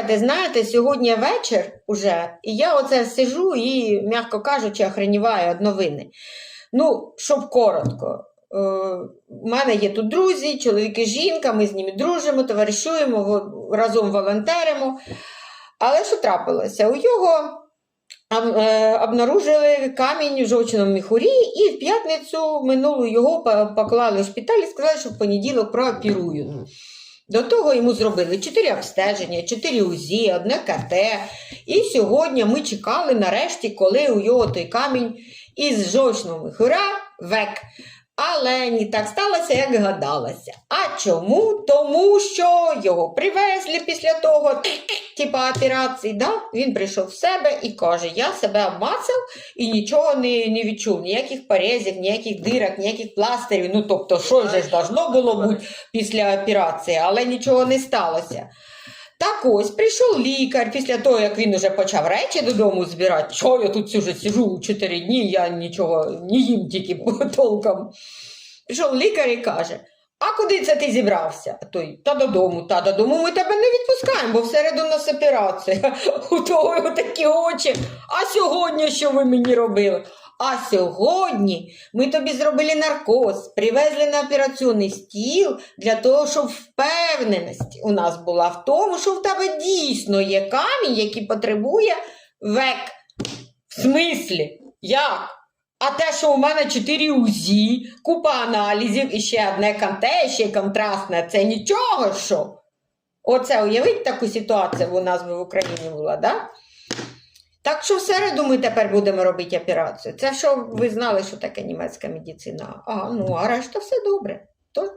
Слухайте, знаєте, сьогодні вечір уже, і я оце сижу і, м'яко кажучи, охреніваю від новини. Ну, щоб коротко. Е, У мене є тут друзі, чоловік і жінка, ми з ними дружимо, товаришуємо, разом волонтеримо. Але що трапилося? У його е, обнаружили камінь в жовчному міхурі, і в п'ятницю минулу його поклали в шпиталь і сказали, що в понеділок прооперують. До того йому зробили 4 обстеження, 4 УЗІ, одне КТ. І сьогодні ми чекали нарешті, коли у його той камінь із жовчного хура век. Але не так сталося, як гадалося. А чому? Тому що його привезли після того, типа операції. Да? Він прийшов в себе і каже: Я себе обмацав і нічого не, не відчув, ніяких порезів, ніяких дирок, ніяких пластирів. Ну тобто, що ж должно було бути після операції, але нічого не сталося. Так ось прийшов лікар після того, як він уже почав речі додому збирати. Що я тут вже сижу чотири дні, я нічого не їм тільки толком. Прийшов лікар і каже: А куди це ти зібрався? Той, та додому, та додому ми тебе не відпускаємо, бо всереду нас операція. У того такі очі. А сьогодні що ви мені робили? А сьогодні ми тобі зробили наркоз, привезли на операційний стіл для того, щоб впевненість у нас була в тому, що в тебе дійсно є камінь, який потребує век. В смислі? Як? А те, що у мене 4 УЗІ, купа аналізів і ще одне канте, ще контрастне, це нічого що? Оце уявіть таку ситуацію у нас би в Україні була, да? Так що в середу ми тепер будемо робити операцію. Це що ви знали, що таке німецька медицина. А, ну, а решта все добре. Па-па!